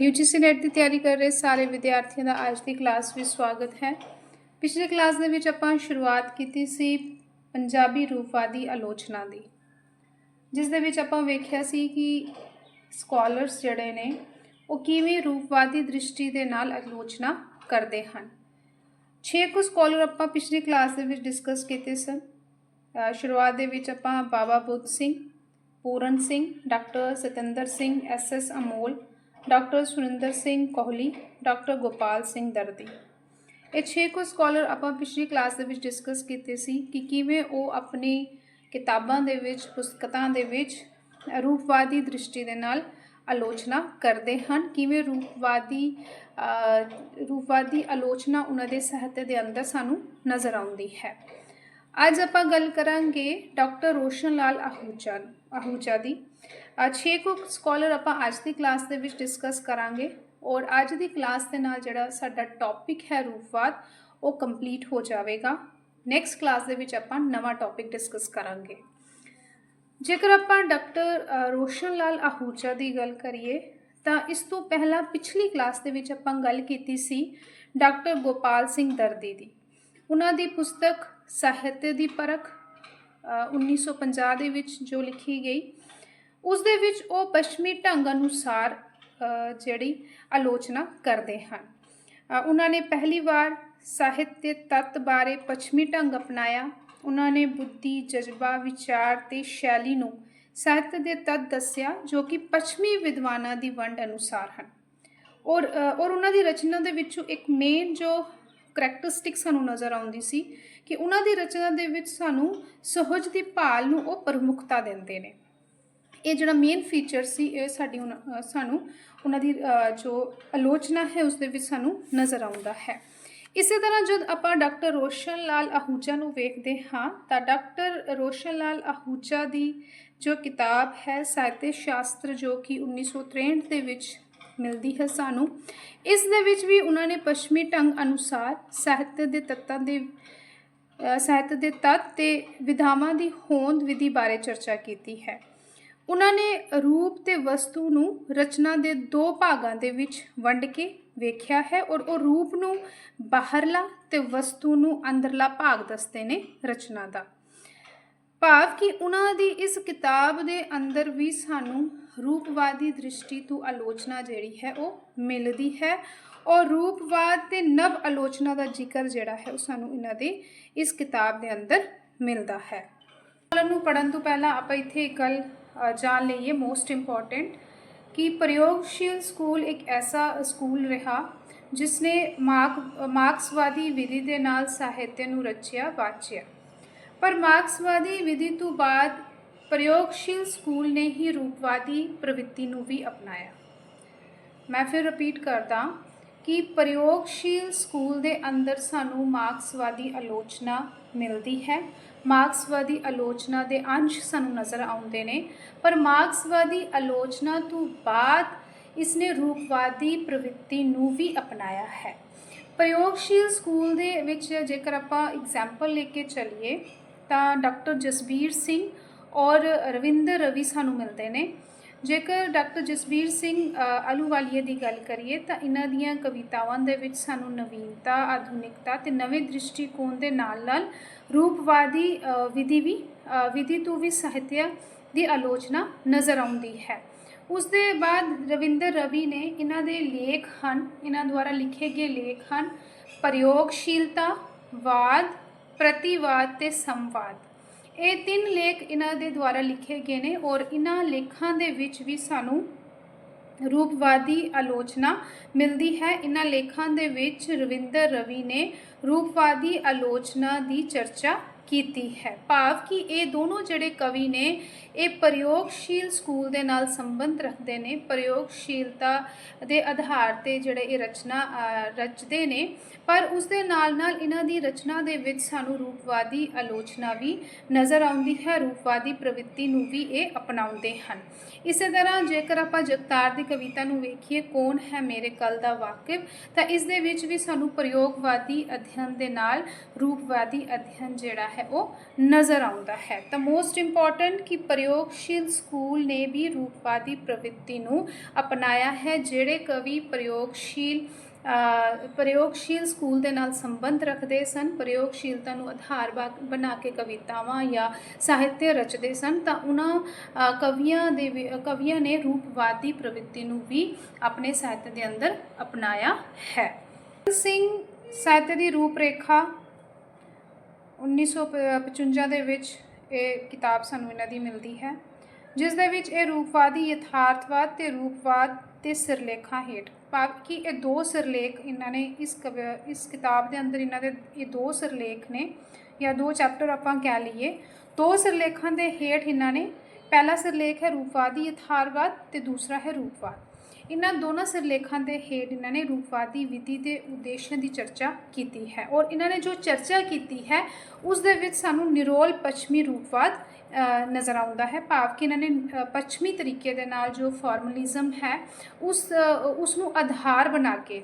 UGC net ਦੀ ਤਿਆਰੀ ਕਰ ਰਹੇ ਸਾਰੇ ਵਿਦਿਆਰਥੀਆਂ ਦਾ ਅੱਜ ਦੀ ਕਲਾਸ ਵਿੱਚ ਸਵਾਗਤ ਹੈ। ਪਿਛਲੀ ਕਲਾਸ ਦੇ ਵਿੱਚ ਆਪਾਂ ਸ਼ੁਰੂਆਤ ਕੀਤੀ ਸੀ ਪੰਜਾਬੀ ਰੂਪਵਾਦੀ ਆਲੋਚਨਾ ਦੀ, ਜਿਸ ਦੇ ਵਿੱਚ ਆਪਾਂ ਵੇਖਿਆ ਸੀ ਕਿ ਸਕਾਲਰਸ ਜਿਹੜੇ ਨੇ, ਉਹ ਕਿਵੇਂ ਰੂਪਵਾਦੀ ਦ੍ਰਿਸ਼ਟੀ ਦੇ ਨਾਲ ਆਲੋਚਨਾ ਕਰਦੇ ਹਨ। ਛੇ ਕੁ ਸਕਾਲਰ ਆਪਾਂ ਪਿਛਲੀ ਕਲਾਸ ਦੇ ਵਿੱਚ ਡਿਸਕਸ ਕੀਤੇ ਸਨ। ਸ਼ੁਰੂਆਤ ਦੇ ਵਿੱਚ ਆਪਾਂ Baba Budh Singh, Puran Singh, doctor Satinder Singh, S S Amol doctor Surinder Singh Kohli, doctor Gopal Singh Dardi. ਇਹ ਛੇ ਕੁ ਸਕਾਲਰ ਆਪਾਂ ਪਿਛਲੀ ਕਲਾਸ ਦੇ ਵਿੱਚ ਡਿਸਕਸ ਕੀਤੇ ਸੀ ਕਿ ਕਿਵੇਂ ਉਹ ਆਪਣੀ ਕਿਤਾਬਾਂ ਦੇ ਵਿੱਚ, ਪੁਸਤਕਾਂ ਦੇ ਵਿੱਚ ਰੂਪਵਾਦੀ ਦ੍ਰਿਸ਼ਟੀ ਦੇ ਨਾਲ ਆਲੋਚਨਾ ਕਰਦੇ ਹਨ। ਕਿਵੇਂ ਰੂਪਵਾਦੀ ਰੂਪਵਾਦੀ ਆਲੋਚਨਾ ਉਹਨਾਂ ਦੇ ਸਾਹਿਤ ਦੇ ਅੰਦਰ ਸਾਨੂੰ ਨਜ਼ਰ ਆਉਂਦੀ ਹੈ। ਅੱਜ ਆਪਾਂ ਗੱਲ ਕਰਾਂਗੇ ਡਾਕਟਰ ਰੋਸ਼ਨ ਲਾਲ ਆਹੂਜਾ ਆਹੂਜਾ ਦੀ। ਛੇ ਕੁ ਸਕਾਲਰ ਆਪਾਂ ਅੱਜ ਦੀ ਕਲਾਸ ਦੇ ਵਿੱਚ ਡਿਸਕਸ ਕਰਾਂਗੇ ਔਰ ਅੱਜ ਦੀ ਕਲਾਸ ਦੇ ਨਾਲ ਜਿਹੜਾ ਸਾਡਾ ਟੌਪਿਕ ਹੈ ਰੂਪਵਾਦ ਉਹ ਕੰਪਲੀਟ ਹੋ ਜਾਵੇਗਾ। ਨੈਕਸਟ ਕਲਾਸ ਦੇ ਵਿੱਚ ਆਪਾਂ ਨਵਾਂ ਟੌਪਿਕ ਡਿਸਕਸ ਕਰਾਂਗੇ। ਜੇਕਰ ਆਪਾਂ ਡਾਕਟਰ ਰੋਸ਼ਨ ਲਾਲ ਆਹੂਜਾ ਦੀ ਗੱਲ ਕਰੀਏ ਤਾਂ ਇਸ ਤੋਂ ਪਹਿਲਾਂ ਪਿਛਲੀ ਕਲਾਸ ਦੇ ਵਿੱਚ ਆਪਾਂ ਗੱਲ ਕੀਤੀ ਸੀ ਡਾਕਟਰ ਗੋਪਾਲ ਸਿੰਘ ਦਰਦੀ ਦੀ। ਉਹਨਾਂ ਦੀ ਪੁਸਤਕ ਸਾਹਿਤ ਦੀ ਪਰਖ ਅ, 1950 ਦੇ ਵਿੱਚ ਜੋ ਲਿਖੀ ਗਈ ਉਸ ਦੇ ਵਿੱਚ ਉਹ ਪੱਛਮੀ ਢੰਗ ਅਨੁਸਾਰ ਜਿਹੜੀ ਆਲੋਚਨਾ ਕਰਦੇ ਹਨ। ਉਹਨਾਂ ਨੇ ਪਹਿਲੀ ਵਾਰ ਸਾਹਿਤ ਦੇ ਤੱਤ ਬਾਰੇ ਪੱਛਮੀ ਢੰਗ ਅਪਣਾਇਆ। ਉਹਨਾਂ ਨੇ ਬੁੱਧੀ, ਜਜ਼ਬਾ, ਵਿਚਾਰ ਤੇ ਸ਼ੈਲੀ ਨੂੰ ਸਾਹਿਤ ਦੇ ਤੱਤ ਦੱਸਿਆ, ਜੋ ਕਿ ਪੱਛਮੀ ਵਿਦਵਾਨਾਂ ਦੀ ਵੰਡ ਅਨੁਸਾਰ ਹਨ। ਔਰ ਔਰ ਉਹਨਾਂ ਦੀ ਰਚਨਾ ਦੇ ਵਿੱਚੋਂ ਇੱਕ ਮੇਨ ਜੋ ਕਰੈਕਟਰਿਸਟਿਕ ਸਾਨੂੰ ਨਜ਼ਰ ਆਉਂਦੀ ਸੀ ਕਿ ਉਹਨਾਂ ਦੀ ਰਚਨਾ ਦੇ ਵਿੱਚ ਸਾਨੂੰ ਸਹਜ ਦੀ ਭਾਲ ਨੂੰ ਉਹ ਪ੍ਰਮੁਖਤਾ ਦਿੰਦੇ ਨੇ। ਇਹ ਜਿਹੜਾ ਮੇਨ ਫੀਚਰ ਸੀ, ਇਹ ਸਾਡੀ ਉਹਨਾਂ- ਸਾਨੂੰ ਉਹਨਾਂ ਦੀ ਜੋ ਆਲੋਚਨਾ ਹੈ ਉਸ ਦੇ ਵਿੱਚ ਸਾਨੂੰ ਨਜ਼ਰ ਆਉਂਦਾ ਹੈ। ਇਸੇ ਤਰ੍ਹਾਂ ਜਦ ਆਪਾਂ ਡਾਕਟਰ ਰੋਸ਼ਨ ਲਾਲ ਆਹੂਜਾ ਨੂੰ ਵੇਖਦੇ ਹਾਂ, ਤਾਂ ਡਾਕਟਰ ਰੋਸ਼ਨ ਲਾਲ ਆਹੂਜਾ ਦੀ ਜੋ ਕਿਤਾਬ ਹੈ ਸਾਹਿਤ ਸ਼ਾਸਤਰ ਜੋ ਕਿ 1963 ਦੇ ਵਿੱਚ ਮਿਲਦੀ ਹੈ ਸਾਨੂੰ, ਇਸ ਦੇ ਵਿੱਚ ਵੀ ਉਹਨਾਂ ਨੇ ਪੱਛਮੀ ਢੰਗ ਅਨੁਸਾਰ ਸਾਹਿਤ ਦੇ ਤੱਤਾਂ ਦੇ ਸਾਹਿਤ ਦੇ ਤੱਤ ਤੇ ਵਿਧਾਵਾਂ ਦੀ ਹੋਂਦ ਵਿਧੀ ਬਾਰੇ ਚਰਚਾ ਕੀਤੀ ਹੈ। ਉਹਨਾਂ ਨੇ ਰੂਪ ਤੇ ਵਸਤੂ ਨੂੰ ਰਚਨਾ ਦੇ ਦੋ ਭਾਗਾਂ ਦੇ ਵਿੱਚ ਵੰਡ ਕੇ ਵੇਖਿਆ ਹੈ ਔਰ ਉਹ ਰੂਪ ਨੂੰ ਬਾਹਰਲਾ ਤੇ ਵਸਤੂ ਨੂੰ ਅੰਦਰਲਾ ਭਾਗ ਦੱਸਦੇ ਨੇ ਰਚਨਾ ਦਾ। ਭਾਵ ਕਿ ਉਹਨਾਂ ਦੀ ਇਸ ਕਿਤਾਬ ਦੇ ਅੰਦਰ ਵੀ ਸਾਨੂੰ ਰੂਪਵਾਦੀ ਦ੍ਰਿਸ਼ਟੀ ਤੋਂ ਆਲੋਚਨਾ ਜਿਹੜੀ ਹੈ ਉਹ ਮਿਲਦੀ ਹੈ ਔਰ ਰੂਪਵਾਦ ਤੇ ਨਵ ਆਲੋਚਨਾ ਦਾ ਜ਼ਿਕਰ ਜਿਹੜਾ ਹੈ ਉਹ ਸਾਨੂੰ ਇਹਨਾਂ ਦੇ ਇਸ ਕਿਤਾਬ ਦੇ ਅੰਦਰ ਮਿਲਦਾ ਹੈ। ਕਾਲਮ ਨੂੰ ਪੜਨ ਤੋਂ ਪਹਿਲਾਂ ਆਪਾਂ ਇੱਥੇ ਇੱਕ ਗੱਲ ਅ, ਜਾਣ ਲਈਏ ਮੋਸਟ ਇੰਪੋਰਟੈਂਟ ਕਿ ਪ੍ਰਯੋਗਸ਼ੀਲ ਸਕੂਲ ਇੱਕ ਐਸਾ ਸਕੂਲ ਰਿਹਾ ਜਿਸਨੇ ਮਾਰਕ ਮਾਰਕਸਵਾਦੀ ਵਿਧੀ ਦੇ ਨਾਲ ਸਾਹਿਤ ਨੂੰ ਰਚਿਆ ਵਾਚਿਆ। ਪਰ ਮਾਰਕਸਵਾਦੀ ਵਿਧੀ ਤੋਂ ਬਾਅਦ ਪ੍ਰਯੋਗਸ਼ੀਲ ਸਕੂਲ ਨੇ ਹੀ ਰੂਪਵਾਦੀ ਪ੍ਰਵਿਰਤੀ ਨੂੰ ਵੀ ਅਪਣਾਇਆ। ਮੈਂ ਫਿਰ ਰਿਪੀਟ ਕਰਦਾ ਕਿ ਪ੍ਰਯੋਗਸ਼ੀਲ ਸਕੂਲ ਦੇ ਅੰਦਰ ਸਾਨੂੰ ਮਾਰਕਸਵਾਦੀ ਆਲੋਚਨਾ ਮਿਲਦੀ ਹੈ। ਮਾਰਕਸਵਾਦੀ ਆਲੋਚਨਾ ਦੇ ਅੰਸ਼ ਸਾਨੂੰ ਨਜ਼ਰ ਆਉਂਦੇ ਨੇ, ਪਰ ਮਾਰਕਸਵਾਦੀ ਆਲੋਚਨਾ ਤੋਂ ਬਾਅਦ ਇਸਨੇ ਰੂਪਵਾਦੀ ਪ੍ਰਵਿਰਤੀ ਨੂੰ ਵੀ ਅਪਣਾਇਆ ਹੈ। ਪ੍ਰਯੋਗਸ਼ੀਲ ਸਕੂਲ ਦੇ ਵਿੱਚ ਜੇਕਰ ਆਪਾਂ ਐਗਜ਼ਾਮਪਲ ਲੈ ਕੇ ਚੱਲੀਏ, ਤਾਂ ਡਾਕਟਰ ਜਸਬੀਰ ਸਿੰਘ ਔਰ ਰਵਿੰਦਰ ਰਵੀ ਸਾਨੂੰ ਮਿਲਦੇ ਨੇ। ਜੇਕਰ ਡਾਕਟਰ ਜਸਬੀਰ ਸਿੰਘ ਆਲੂਵਾਲੀਆ ਦੀ ਗੱਲ ਕਰੀਏ, ਤਾਂ ਇਹਨਾਂ ਦੀਆਂ ਕਵਿਤਾਵਾਂ ਦੇ ਵਿੱਚ ਸਾਨੂੰ ਨਵੀਨਤਾ, ਆਧੁਨਿਕਤਾ ਤੇ ਨਵੇਂ ਦ੍ਰਿਸ਼ਟੀਕੋਣ ਦੇ ਨਾਲ-ਨਾਲ ਰੂਪਵਾਦੀ ਵਿਧੀ ਵੀ ਵਿਧੀ ਤੋਂ ਵੀ ਸਾਹਿਤਿਆ ਦੀ ਆਲੋਚਨਾ ਨਜ਼ਰ ਆਉਂਦੀ ਹੈ। ਉਸ ਦੇ ਬਾਅਦ ਰਵਿੰਦਰ ਰਵੀ ਨੇ ਇਹਨਾਂ ਦੇ ਲੇਖ ਹਨ, ਇਹਨਾਂ ਦੁਆਰਾ ਲਿਖੇ ਗਏ ਲੇਖ ਹਨ, ਪ੍ਰਯੋਗਸ਼ੀਲਤਾ, ਵਾਦ, ਪ੍ਰਤੀਵਾਦ ਤੇ ਸੰਵਾਦ। ਇਹ ਤਿੰਨ ਲੇਖ ਇਹਨਾਂ ਦੇ ਦੁਆਰਾ ਲਿਖੇ ਗਏ ਨੇ ਔਰ ਇਹਨਾਂ ਲੇਖਾਂ ਦੇ ਵਿੱਚ ਵੀ ਸਾਨੂੰ ਰੂਪਵਾਦੀ ਆਲੋਚਨਾ ਮਿਲਦੀ ਹੈ। ਇਹਨਾਂ ਲੇਖਾਂ ਦੇ ਵਿੱਚ ਰਵਿੰਦਰ ਰਵੀ ਨੇ ਰੂਪਵਾਦੀ ਆਲੋਚਨਾ ਦੀ ਚਰਚਾ ਕੀਤੀ ਹੈ। ਭਾਵ ਕਿ ਇਹ ਦੋਨੋਂ ਜਿਹੜੇ ਕਵੀ ਨੇ, ਇਹ ਪ੍ਰਯੋਗਸ਼ੀਲ ਸਕੂਲ ਦੇ ਨਾਲ ਸੰਬੰਧ ਰੱਖਦੇ ਨੇ। ਪ੍ਰਯੋਗਸ਼ੀਲਤਾ ਦੇ ਆਧਾਰ ਤੇ ਜਿਹੜੇ ਇਹ ਰਚਨਾ ਰਚਦੇ ਨੇ। ਪਰ ਉਸ ਦੇ ਨਾਲ ਨਾਲ ਇਹਨਾਂ ਦੀ ਰਚਨਾ ਦੇ ਵਿੱਚ ਸਾਨੂੰ ਰੂਪਵਾਦੀ ਆਲੋਚਨਾ ਵੀ ਨਜ਼ਰ ਆਉਂਦੀ ਹੈ। ਰੂਪਵਾਦੀ ਪ੍ਰਵਿਰਤੀ ਨੂੰ ਵੀ ਇਹ ਅਪਣਾਉਂਦੇ ਹਨ। ਇਸੇ ਤਰ੍ਹਾਂ ਜੇਕਰ ਆਪਾਂ ਜਗਤਾਰ ਦੀ ਕਵਿਤਾ ਨੂੰ ਵੇਖੀਏ, ਕੌਣ ਹੈ ਮੇਰੇ ਕਲ ਦਾ ਵਾਕਿਫ, ਤਾਂ ਇਸ ਦੇ ਵਿੱਚ ਵੀ ਸਾਨੂੰ ਪ੍ਰਯੋਗਵਾਦੀ ਅਧਿਐਨ ਦੇ ਨਾਲ ਰੂਪਵਾਦੀ ਅਧਿਐਨ ਜਿਹੜਾ ਹੈ ਹੈ, ਉਹ ਨਜ਼ਰ ਆਉਂਦਾ ਹੈ। ਤਾਂ ਮੋਸਟ ਇੰਪੋਰਟੈਂਟ ਕਿ ਪ੍ਰਯੋਗਸ਼ੀਲ ਸਕੂਲ ਨੇ ਵੀ ਰੂਪਵਾਦੀ ਪ੍ਰਵਿਰਤੀ ਨੂੰ ਅਪਣਾਇਆ ਹੈ, ਜਿਹੜੇ ਕਵੀ ਪ੍ਰਯੋਗਸ਼ੀਲ ਪ੍ਰਯੋਗਸ਼ੀਲ ਸਕੂਲ ਦੇ ਨਾਲ ਸੰਬੰਧ ਰੱਖਦੇ ਸਨ, ਪ੍ਰਯੋਗਸ਼ੀਲਤਾ ਨੂੰ ਆਧਾਰ ਬਣਾ ਕੇ ਕਵਿਤਾਵਾਂ ਜਾਂ ਸਾਹਿਤ ਰਚਦੇ ਸਨ, ਤਾਂ ਉਹਨਾਂ ਕਵੀਆਂ ਦੇ ਵੀ- ਕਵੀਆਂ ਨੇ ਰੂਪਵਾਦੀ ਪ੍ਰਵਿਰਤੀ ਨੂੰ ਵੀ ਆਪਣੇ ਸਾਹਿਤ ਦੇ ਅੰਦਰ ਅਪਣਾਇਆ ਹੈ। ਸਿੰਘ ਸਾਹਿਤ ਦੀ ਰੂਪਰੇਖਾ 1955 ਦੇ ਵਿੱਚ ਇਹ ਕਿਤਾਬ ਸਾਨੂੰ ਇਹਨਾਂ ਦੀ ਮਿਲਦੀ ਹੈ, ਜਿਸ ਦੇ ਵਿੱਚ ਇਹ ਰੂਪਵਾਦੀ ਯਥਾਰਥਵਾਦ ਤੇ ਰੂਪਵਾਦ ਤੇ ਸਿਰਲੇਖਾਂ ਹੇਠ ਭਾਵ ਕਿ ਇਹ ਦੋ ਸਿਰਲੇਖ ਇਹਨਾਂ ਨੇ ਇਸ ਕਵ- ਇਸ ਕਿਤਾਬ ਦੇ ਅੰਦਰ ਇਹਨਾਂ ਦੇ ਇਹ ਦੋ ਸਿਰਲੇਖ ਨੇ, ਜਾਂ ਦੋ ਚੈਪਟਰ ਆਪਾਂ ਕਹਿ ਲਈਏ, ਦੋ ਸਿਰਲੇਖਾਂ ਦੇ ਹੇਠ ਇਹਨਾਂ ਨੇ, ਪਹਿਲਾ ਸਿਰਲੇਖ ਹੈ ਰੂਪਵਾਦੀ ਯਥਾਰਵਾਦ ਤੇ ਦੂਸਰਾ ਹੈ ਰੂਪਵਾਦ। ਇਹਨਾਂ ਦੋਨਾਂ ਸਿਰਲੇਖਾਂ ਦੇ ਹੇਠ ਇਹਨਾਂ ਨੇ ਰੂਪਵਾਦੀ ਵਿਧੀ ਦੇ ਉਦੇਸ਼ਾਂ ਦੀ ਚਰਚਾ ਕੀਤੀ ਹੈ ਔਰ ਇਹਨਾਂ ਨੇ ਜੋ ਚਰਚਾ ਕੀਤੀ ਹੈ, ਉਸ ਦੇ ਵਿੱਚ ਸਾਨੂੰ ਨਿਰੋਲ ਪੱਛਮੀ ਰੂਪਵਾਦ ਨਜ਼ਰ ਆਉਂਦਾ ਹੈ। ਭਾਵ ਕਿ ਇਹਨਾਂ ਨੇ ਪੱਛਮੀ ਤਰੀਕੇ ਦੇ ਨਾਲ ਜੋ ਫਾਰਮਲਿਜ਼ਮ ਹੈ, ਉਸ ਉਸ ਨੂੰ ਆਧਾਰ ਬਣਾ ਕੇ,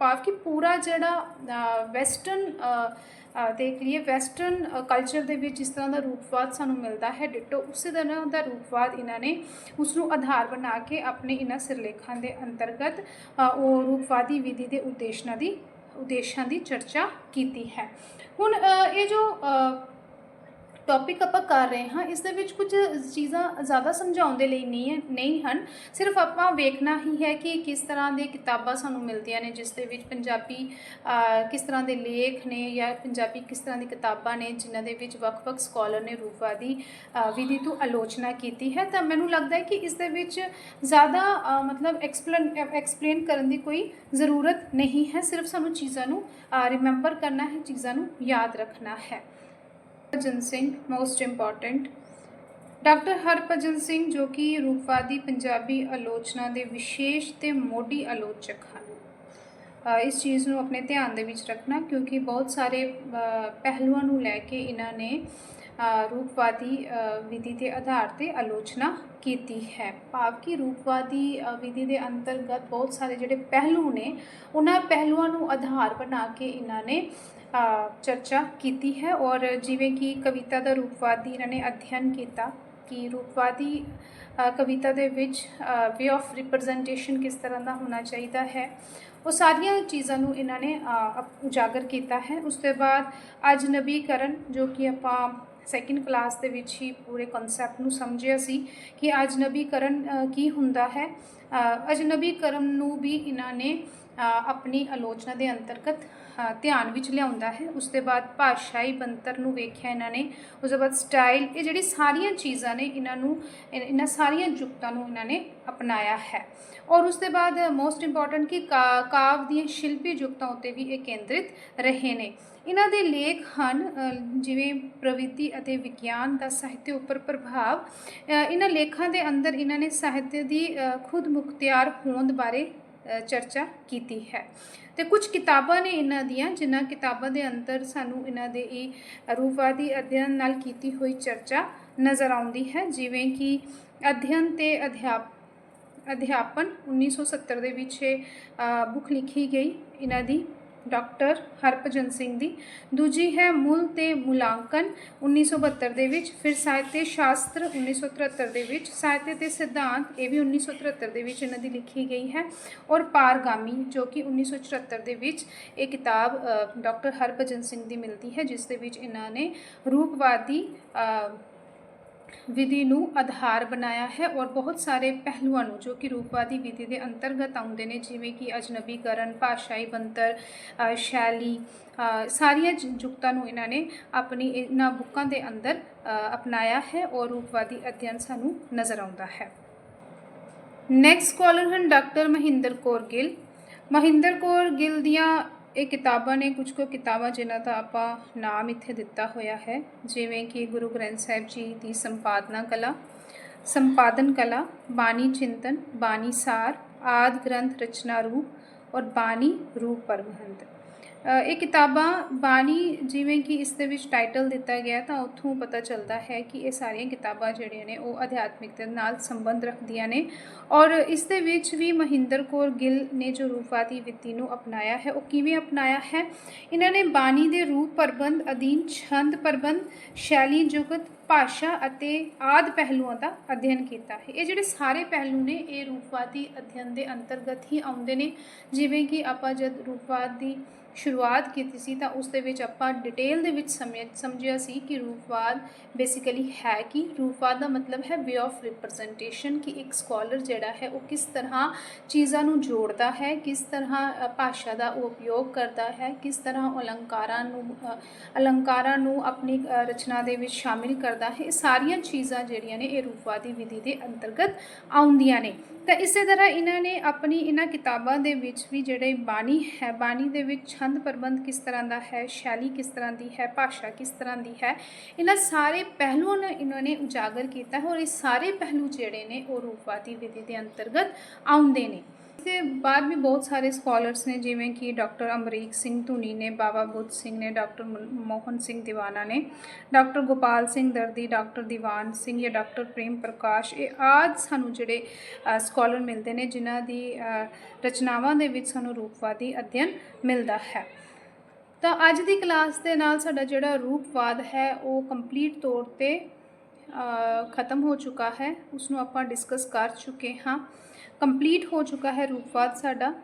ਭਾਵ ਕਿ ਪੂਰਾ ਜਿਹੜਾ ਵੈਸਟਰਨ ਦੇਖ ਲਈਏ ਵੈਸਟਰਨ ਕਲਚਰ ਦੇ ਵਿੱਚ ਜਿਸ ਤਰ੍ਹਾਂ ਦਾ ਰੂਪਵਾਦ ਸਾਨੂੰ ਮਿਲਦਾ ਹੈ, ਡਿਟੋ ਉਸੇ ਤਰ੍ਹਾਂ ਦਾ ਰੂਪਵਾਦ ਇਹਨਾਂ ਨੇ ਉਸ ਨੂੰ ਆਧਾਰ ਬਣਾ ਕੇ ਆਪਣੇ ਇਹਨਾਂ ਸਿਰਲੇਖਾਂ ਦੇ ਅੰਤਰਗਤ ਉਹ ਰੂਪਵਾਦੀ ਵਿਧੀ ਦੇ ਉਦੇਸ਼ਾਂ ਦੀ ਉਦੇਸ਼ਾਂ ਦੀ ਚਰਚਾ ਕੀਤੀ ਹੈ। ਹੁਣ ਇਹ ਜੋ ਟੌਪਿਕ ਆਪਾਂ ਕਰ ਰਹੇ ਹਾਂ, ਇਸ ਦੇ ਵਿੱਚ ਕੁਝ ਚੀਜ਼ਾਂ ਜ਼ਿਆਦਾ ਸਮਝਾਉਣ ਦੇ ਲਈ ਨਹੀਂ ਨਹੀਂ ਹਨ। ਸਿਰਫ ਆਪਾਂ ਵੇਖਣਾ ਹੀ ਹੈ ਕਿ ਕਿਸ ਤਰ੍ਹਾਂ ਦੇ ਕਿਤਾਬਾਂ ਸਾਨੂੰ ਮਿਲਦੀਆਂ ਨੇ, ਜਿਸ ਦੇ ਵਿੱਚ ਪੰਜਾਬੀ ਕਿਸ ਤਰ੍ਹਾਂ ਦੇ ਲੇਖ ਨੇ ਜਾਂ ਪੰਜਾਬੀ ਕਿਸ ਤਰ੍ਹਾਂ ਦੀ ਕਿਤਾਬਾਂ ਨੇ, ਜਿਨ੍ਹਾਂ ਦੇ ਵਿੱਚ ਵੱਖ-ਵੱਖ ਸਕਾਲਰ ਨੇ ਰੂਪਵਾਦੀ ਵਿਧੀ ਤੋਂ ਆਲੋਚਨਾ ਕੀਤੀ ਹੈ। ਤਾਂ ਮੈਨੂੰ ਲੱਗਦਾ ਹੈ ਕਿ ਇਸ ਦੇ ਵਿੱਚ ਜ਼ਿਆਦਾ ਮਤਲਬ ਐਕਸਪਲੇਨ ਐਕਸਪਲੇਨ ਕਰਨ ਦੀ ਕੋਈ ਜ਼ਰੂਰਤ ਨਹੀਂ ਹੈ। ਸਿਰਫ ਸਾਨੂੰ ਚੀਜ਼ਾਂ ਨੂੰ ਰਿਮੈਂਬਰ ਕਰਨਾ ਹੈ, ਚੀਜ਼ਾਂ ਨੂੰ ਯਾਦ ਰੱਖਣਾ ਹੈ। Harbhajan Singh most important doctor Harbhajan Singh ਜੋ ਕਿ ਰੂਪਵਾਦੀ ਪੰਜਾਬੀ ਆਲੋਚਨਾ ਦੇ ਵਿਸ਼ੇਸ਼ ਤੇ ਮੋਢੀ ਆਲੋਚਕ ਹਨ। ਇਸ ਚੀਜ਼ ਨੂੰ ਆਪਣੇ ਧਿਆਨ ਦੇ ਵਿੱਚ ਰੱਖਣਾ ਕਿਉਂਕਿ ਬਹੁਤ ਸਾਰੇ ਪਹਿਲੂਆਂ ਨੂੰ ਲੈ ਕੇ ਇਹਨਾਂ ਨੇ ਰੂਪਵਾਦੀ ਵਿਧੀ ਦੇ ਆਧਾਰ ਤੇ ਆਲੋਚਨਾ ਕੀਤੀ ਹੈ। ਭਾਵ ਕਿ ਰੂਪਵਾਦੀ ਵਿਧੀ ਦੇ ਅੰਤਰਗਤ ਬਹੁਤ ਸਾਰੇ ਜਿਹੜੇ ਪਹਿਲੂ ਨੇ, ਉਹਨਾਂ ਪਹਿਲੂਆਂ ਨੂੰ ਆਧਾਰ ਬਣਾ ਕੇ ਇਹਨਾਂ ਨੇ ਚਰਚਾ ਕੀਤੀ ਹੈ ਔਰ ਜਿਵੇਂ ਕਿ ਕਵਿਤਾ ਦਾ ਰੂਪਵਾਦੀ ਇਹਨਾਂ ਨੇ ਅਧਿਐਨ ਕੀਤਾ ਕਿ ਰੂਪਵਾਦੀ ਕਵਿਤਾ ਦੇ ਵਿੱਚ ਵੇ ਆਫ ਰਿਪਰੈਜ਼ੈਂਟੇਸ਼ਨ ਕਿਸ ਤਰ੍ਹਾਂ ਦਾ ਹੋਣਾ ਚਾਹੀਦਾ ਹੈ, ਉਹ ਸਾਰੀਆਂ ਚੀਜ਼ਾਂ ਨੂੰ ਇਹਨਾਂ ਨੇ ਉਜਾਗਰ ਕੀਤਾ ਹੈ। ਉਸ ਤੋਂ ਬਾਅਦ ਅਜਨਬੀਕਰਨ ਜੋ ਕਿ ਆਪਾਂ ਸੈਕਿੰਡ ਕਲਾਸ ਦੇ ਵਿੱਚ ਹੀ ਪੂਰੇ ਕਨਸੈਪਟ ਨੂੰ ਸਮਝਿਆ ਸੀ ਕਿ ਅਜਨਬੀਕਰਨ ਕੀ ਹੁੰਦਾ ਹੈ। ਅਜਨਬੀਕਰਨ ਨੂੰ ਵੀ ਇਹਨਾਂ ਨੇ ਆਪਣੀ ਆਲੋਚਨਾ ਦੇ ਅੰਤਰਗਤ ਧਿਆਨ ਵਿੱਚ ਲਿਆਉਂਦਾ ਹੈ। ਉਸ ਤੋਂ ਬਾਅਦ ਭਾਸ਼ਾਈ ਬਣਤਰ ਨੂੰ ਵੇਖਿਆ ਇਹਨਾਂ ਨੇ। ਉਸ ਤੋਂ ਬਾਅਦ ਸਟਾਈਲ, ਇਹ ਜਿਹੜੀ ਸਾਰੀਆਂ ਚੀਜ਼ਾਂ ਨੇ ਇਹਨਾਂ ਨੂੰ ਇਹਨਾਂ ਸਾਰੀਆਂ ਜੁਗਤਾਂ ਨੂੰ ਇਹਨਾਂ ਨੇ ਅਪਣਾਇਆ ਹੈ। ਔਰ ਉਸ ਤੋਂ ਬਾਅਦ ਮੋਸਟ ਇੰਪੋਰਟੈਂਟ ਕਿ ਕਾ- ਕਾਵ ਦੀਆਂ ਸ਼ਿਲਪੀ ਜੁਗਤਾਂ ਉੱਤੇ ਵੀ ਇਹ ਕੇਂਦਰਿਤ ਰਹੇ ਨੇ। ਇਹਨਾਂ ਦੇ ਲੇਖ ਹਨ ਜਿਵੇਂ ਪ੍ਰਵਿਤੀ ਅਤੇ ਵਿਗਿਆਨ ਦਾ ਸਾਹਿਤ ਉੱਪਰ ਪ੍ਰਭਾਵ। ਇਹਨਾਂ ਲੇਖਾਂ ਦੇ ਅੰਦਰ ਇਹਨਾਂ ਨੇ ਸਾਹਿਤ ਦੀ ਖੁਦ ਮੁਖਤਿਆਰ ਹੋਂਦ ਬਾਰੇ ਚਰਚਾ ਕੀਤੀ ਹੈ। ਤੇ ਕੁਝ ਕਿਤਾਬਾਂ ਨੇ ਇਹਨਾਂ ਦੀਆਂ, ਜਿਨ੍ਹਾਂ ਕਿਤਾਬਾਂ ਦੇ ਅੰਦਰ ਸਾਨੂੰ ਇਹਨਾਂ ਦੇ ਇਹ ਰੂਪਵਾਦੀ ਅਧਿਐਨ ਨਾਲ ਕੀਤੀ ਹੋਈ ਚਰਚਾ ਨਜ਼ਰ ਆਉਂਦੀ ਹੈ। ਜਿਵੇਂ ਕਿ ਅਧਿਐਨ ਤੇ ਅਧਿਆਪ, ਅਧਿਆਪਨ 1970 ਦੇ ਵਿੱਚ ਇਹ ਬੁੱਕ ਲਿਖੀ ਗਈ। ਇਹਨਾਂ ਦੀ ਡਾਕਟਰ ਹਰਭਜਨ ਸਿੰਘ ਦੀ। ਦੂਜੀ ਹੈ ਮੁੱਲ ਤੇ ਮੁਲਾਂਕਨ 1972 ਦੇ ਵਿੱਚ ਫਿਰ ਸਾਹਿਤ ਸ਼ਾਸਤਰ 1973 ਦੇ ਵਿੱਚ ਸਾਹਿਤ ਤੇ ਸਿਧਾਂਤ ਇਹ ਵੀ 1973 ਦੇ ਵਿੱਚ ਇਹਨਾਂ ਦੀ ਲਿਖੀ ਗਈ ਹੈ। ਔਰ ਪਾਰਗਾਮੀ ਜੋ ਕਿ 1974 ਦੇ ਵਿੱਚ ਇਹ ਕਿਤਾਬ ਅ, ਡਾਕਟਰ ਹਰਭਜਨ ਸਿੰਘ ਦੀ ਮਿਲਦੀ ਹੈ ਜਿਸ ਦੇ ਵਿੱਚ ਇਹਨਾਂ ਨੇ ਰੂਪਵਾਦੀ ਵਿਧੀ ਨੂੰ ਆਧਾਰ ਬਣਾਇਆ ਹੈ ਔਰ ਬਹੁਤ ਸਾਰੇ ਪਹਿਲੂਆਂ ਨੂੰ ਜੋ ਕਿ ਰੂਪਵਾਦੀ ਵਿਧੀ ਦੇ ਅੰਤਰਗਤ ਆਉਂਦੇ ਨੇ, ਜਿਵੇਂ ਕਿ ਅਜਨਬੀਕਰਨ ਭਾਸ਼ਾਈ ਬੰਤਰ ਸ਼ੈਲੀ ਸਾਰੀਆਂ ਜੁਗਤਾਂ ਨੂੰ ਇਹਨਾਂ ਨੇ ਆਪਣੀ ਇਹਨਾਂ ਬੁੱਕਾਂ ਦੇ ਅੰਦਰ ਅਪਣਾਇਆ ਹੈ ਔਰ ਰੂਪਵਾਦੀ ਅਧਿਐਨ ਸਾਨੂੰ ਨਜ਼ਰ ਆਉਂਦਾ ਹੈ। ਨੈਕਸਟ ਸਕਾਲਰ ਹਨ ਡਾਕਟਰ ਮਹਿੰਦਰ ਕੌਰ ਗਿੱਲ। ਮਹਿੰਦਰ ਕੌਰ ਗਿੱਲ ਦੀਆਂ ਇਹ ਕਿਤਾਬਾਂ ਨੇ ਕੁਝ ਕੁ ਕਿਤਾਬਾਂ ਜਿਨ੍ਹਾਂ ਦਾ ਆਪਾਂ ਨਾਮ ਇੱਥੇ ਦਿੱਤਾ ਹੋਇਆ ਹੈ ਜਿਵੇਂ ਕਿ ਗੁਰੂ ਗ੍ਰੰਥ ਸਾਹਿਬ ਜੀ ਦੀ ਸੰਪਾਦਨਾ ਕਲਾ ਸੰਪਾਦਨ ਕਲਾ ਬਾਣੀ ਚਿੰਤਨ ਬਾਣੀ ਸਾਰ ਆਦ ਗ੍ਰੰਥ ਰਚਨਾ ਰੂਪ ਔਰ ਬਾਣੀ ਰੂਪ ਪ੍ਰਬੰਧ ਅ, ਇਹ ਕਿਤਾਬਾਂ ਬਾਣੀ ਜਿਵੇਂ ਕਿ ਇਸ ਦੇ ਵਿੱਚ ਟਾਈਟਲ ਦਿੱਤਾ ਗਿਆ ਤਾਂ ਉੱਥੋਂ ਪਤਾ ਚੱਲਦਾ ਹੈ ਕਿ ਇਹ ਸਾਰੀਆਂ ਕਿਤਾਬਾਂ ਜਿਹੜੀਆਂ ਨੇ ਉਹ ਅਧਿਆਤਮਿਕਤਾ ਨਾਲ ਸੰਬੰਧ ਰੱਖਦੀਆਂ ਨੇ ਔਰ ਇਸ ਦੇ ਵਿੱਚ ਵੀ ਮਹਿੰਦਰ ਕੌਰ ਗਿੱਲ ਨੇ ਜੋ ਰੂਪਵਾਦੀ ਵਿੱਤੀ ਨੂੰ ਅਪਣਾਇਆ ਹੈ, ਉਹ ਕਿਵੇਂ ਅਪਣਾਇਆ ਹੈ? ਇਹਨਾਂ ਨੇ ਬਾਣੀ ਦੇ ਰੂਪ ਪ੍ਰਬੰਧ, ਅਧੀਨ ਛੰਦ ਪ੍ਰਬੰਧ, ਸ਼ੈਲੀ ਜੁਗਤ, ਭਾਸ਼ਾ ਅਤੇ ਆਦ ਪਹਿਲੂਆਂ ਦਾ ਅਧਿਐਨ ਕੀਤਾ ਹੈ। ਇਹ ਜਿਹੜੇ ਸਾਰੇ ਪਹਿਲੂ ਨੇ, ਇਹ ਰੂਪਵਾਦੀ ਅਧਿਐਨ ਦੇ ਅੰਤਰਗਤ ਹੀ ਆਉਂਦੇ ਨੇ, ਜਿਵੇਂ ਕਿ ਆਪਾਂ ਜਦ ਰੂਪਵਾਦ ਦੀ ਸ਼ੁਰੂਆਤ ਕੀਤੀ ਸੀ ਤਾਂ ਉਸ ਦੇ ਵਿੱਚ ਆਪਾਂ ਡਿਟੇਲ ਦੇ ਵਿੱਚ ਸਮਝ, ਸਮਝਿਆ ਸੀ ਕਿ ਰੂਪਵਾਦ ਬੇਸਿਕਲੀ ਹੈ ਕਿ। ਰੂਪਵਾਦ ਦਾ ਮਤਲਬ ਹੈ ਵੇ ਆਫ ਰਿਪਰੈਜ਼ੈਂਟੇਸ਼ਨ ਕਿ ਇੱਕ ਸਕਾਲਰ ਜਿਹੜਾ ਹੈ ਉਹ ਕਿਸ ਤਰ੍ਹਾਂ ਚੀਜ਼ਾਂ ਨੂੰ ਜੋੜਦਾ ਹੈ, ਕਿਸ ਤਰ੍ਹਾਂ ਭਾਸ਼ਾ ਦਾ ਉਹ ਉਪਯੋਗ ਕਰਦਾ ਹੈ, ਕਿਸ ਤਰ੍ਹਾਂ ਅਲੰਕਾਰਾਂ ਨੂੰ ਅਲੰਕਾਰਾਂ ਨੂੰ ਆਪਣੀ ਰਚਨਾ ਦੇ ਵਿੱਚ ਸ਼ਾਮਿਲ ਕਰਦਾ ਹੈ। ਇਹ ਸਾਰੀਆਂ ਚੀਜ਼ਾਂ ਜਿਹੜੀਆਂ ਨੇ ਇਹ ਰੂਪਵਾਦੀ ਵਿਧੀ ਦੇ ਅੰਤਰਗਤ ਆਉਂਦੀਆਂ ਨੇ। ਤਾਂ ਇਸੇ ਤਰ੍ਹਾਂ ਇਹਨਾਂ ਨੇ ਆਪਣੀ ਇਹਨਾਂ ਕਿਤਾਬਾਂ ਦੇ ਵਿੱਚ ਵੀ ਜਿਹੜੇ ਬਾਣੀ ਹੈ, ਬਾਣੀ ਦੇ ਵਿੱਚ ਛੰਦ ਪ੍ਰਬੰਧ ਕਿਸ ਤਰ੍ਹਾਂ ਦਾ ਹੈ, ਸ਼ੈਲੀ ਕਿਸ ਤਰ੍ਹਾਂ ਦੀ ਹੈ, ਭਾਸ਼ਾ ਕਿਸ ਤਰ੍ਹਾਂ ਦੀ ਹੈ, ਇਹਨਾਂ ਸਾਰੇ ਪਹਿਲੂਆਂ ਨੂੰ ਇਹਨਾਂ ਨੇ ਉਜਾਗਰ ਕੀਤਾ ਹੈ ਔਰ ਇਹ ਸਾਰੇ ਪਹਿਲੂ ਜਿਹੜੇ ਨੇ ਉਹ ਰੂਪਵਾਦੀ ਵਿਧੀ ਦੇ ਅੰਤਰਗਤ ਆਉਂਦੇ ਨੇ। ਇਸ ਦੇ ਬਾਅਦ ਵੀ ਬਹੁਤ ਸਾਰੇ ਸਕਾਲਰਸ ਨੇ, ਜਿਵੇਂ ਕਿ ਡਾਕਟਰ ਅਮਰੀਕ ਸਿੰਘ ਧੁਨੀ ਨੇ ਬਾਬਾ ਬੁੱਧ ਸਿੰਘ ਨੇ ਡਾਕਟਰ ਮ- ਮੋਹਨ ਸਿੰਘ ਦੀਵਾਨਾ ਨੇ ਡਾਕਟਰ ਗੋਪਾਲ ਸਿੰਘ ਦਰਦੀ ਡਾਕਟਰ ਦੀਵਾਨ ਸਿੰਘ ਜਾਂ ਡਾਕਟਰ ਪ੍ਰੇਮ ਪ੍ਰਕਾਸ਼, ਇਹ ਆਦ ਸਾਨੂੰ ਜਿਹੜੇ ਸਕਾਲਰ ਮਿਲਦੇ ਨੇ, ਜਿਨ੍ਹਾਂ ਦੀ ਰਚਨਾਵਾਂ ਦੇ ਵਿੱਚ ਸਾਨੂੰ ਰੂਪਵਾਦੀ ਅਧਿਐਨ ਮਿਲਦਾ ਹੈ। ਤਾਂ ਅੱਜ ਦੀ ਕਲਾਸ ਦੇ ਨਾਲ ਸਾਡਾ ਜਿਹੜਾ ਰੂਪਵਾਦ ਹੈ, ਉਹ ਕੰਪਲੀਟ ਤੌਰ ਤੇ ਖਤਮ ਹੋ ਚੁੱਕਾ ਹੈ। ਉਸ ਨੂੰ ਆਪਾਂ ਡਿਸਕਸ ਕਰ ਚੁੱਕੇ ਹਾਂ। ਕੰਪਲੀਟ ਹੋ ਚੁੱਕਾ ਹੈ ਰੂਪਵਾਦ ਸਾਡਾ।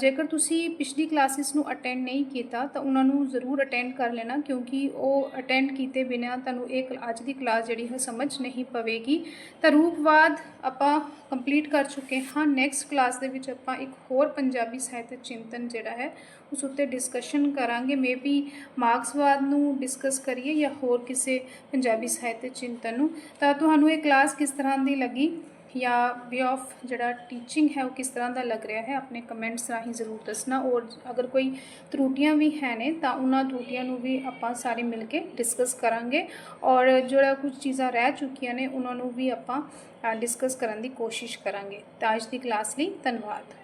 ਜੇਕਰ ਤੁਸੀਂ ਪਿਛਲੀ ਕਲਾਸਿਸ ਨੂੰ ਅਟੈਂਡ ਨਹੀਂ ਕੀਤਾ, ਤਾਂ ਉਹਨਾਂ ਨੂੰ ਜ਼ਰੂਰ ਅਟੈਂਡ ਕਰ ਲੈਣਾ, ਕਿਉਂਕਿ ਉਹ ਅਟੈਂਡ ਕੀਤੇ ਬਿਨਾਂ ਤੁਹਾਨੂੰ ਇਹ ਕਲ- ਅੱਜ ਦੀ ਕਲਾਸ ਜਿਹੜੀ ਹੈ ਸਮਝ ਨਹੀਂ ਪਵੇਗੀ। ਤਾਂ ਰੂਪਵਾਦ ਆਪਾਂ ਕੰਪਲੀਟ ਕਰ ਚੁੱਕੇ ਹਾਂ। ਨੈਕਸਟ ਕਲਾਸ ਦੇ ਵਿੱਚ ਆਪਾਂ ਇੱਕ ਹੋਰ ਪੰਜਾਬੀ ਸਾਹਿਤ ਚਿੰਤਨ ਜਿਹੜਾ ਹੈ, ਉਸ ਉੱਤੇ ਡਿਸਕਸ਼ਨ ਕਰਾਂਗੇ। ਮੇਬੀ ਮਾਰਕਸਵਾਦ ਨੂੰ ਡਿਸਕਸ ਕਰੀਏ ਜਾਂ ਹੋਰ ਕਿਸੇ ਪੰਜਾਬੀ ਸਾਹਿਤ ਚਿੰਤਨ ਨੂੰ। ਤਾਂ ਤੁਹਾਨੂੰ ਇਹ ਕਲਾਸ ਕਿਸ ਤਰ੍ਹਾਂ ਦੀ ਲੱਗੀ? ਜਾਂ ਵੇ ਆਫ ਜਿਹੜਾ ਟੀਚਿੰਗ ਹੈ ਉਹ ਕਿਸ ਤਰ੍ਹਾਂ ਦਾ ਲੱਗ ਰਿਹਾ ਹੈ, ਆਪਣੇ ਕਮੈਂਟਸ ਰਾਹੀਂ ਜ਼ਰੂਰ ਦੱਸਣਾ। ਔਰ ਅਗਰ ਕੋਈ ਤਰੁੱਟੀਆਂ ਵੀ ਹੈ ਨੇ, ਤਾਂ ਉਹਨਾਂ ਤਰੁੱਟੀਆਂ ਨੂੰ ਵੀ ਆਪਾਂ ਸਾਰੇ ਮਿਲ ਕੇ ਡਿਸਕਸ ਕਰਾਂਗੇ। ਔਰ ਜਿਹੜਾ ਕੁਝ ਚੀਜ਼ਾਂ ਰਹਿ ਚੁੱਕੀਆਂ ਨੇ, ਉਹਨਾਂ ਨੂੰ ਵੀ ਆਪਾਂ ਡਿਸਕਸ ਕਰਨ ਦੀ ਕੋਸ਼ਿਸ਼ ਕਰਾਂਗੇ। ਤਾਂ ਅੱਜ ਦੀ ਕਲਾਸ ਲਈ ਧੰਨਵਾਦ।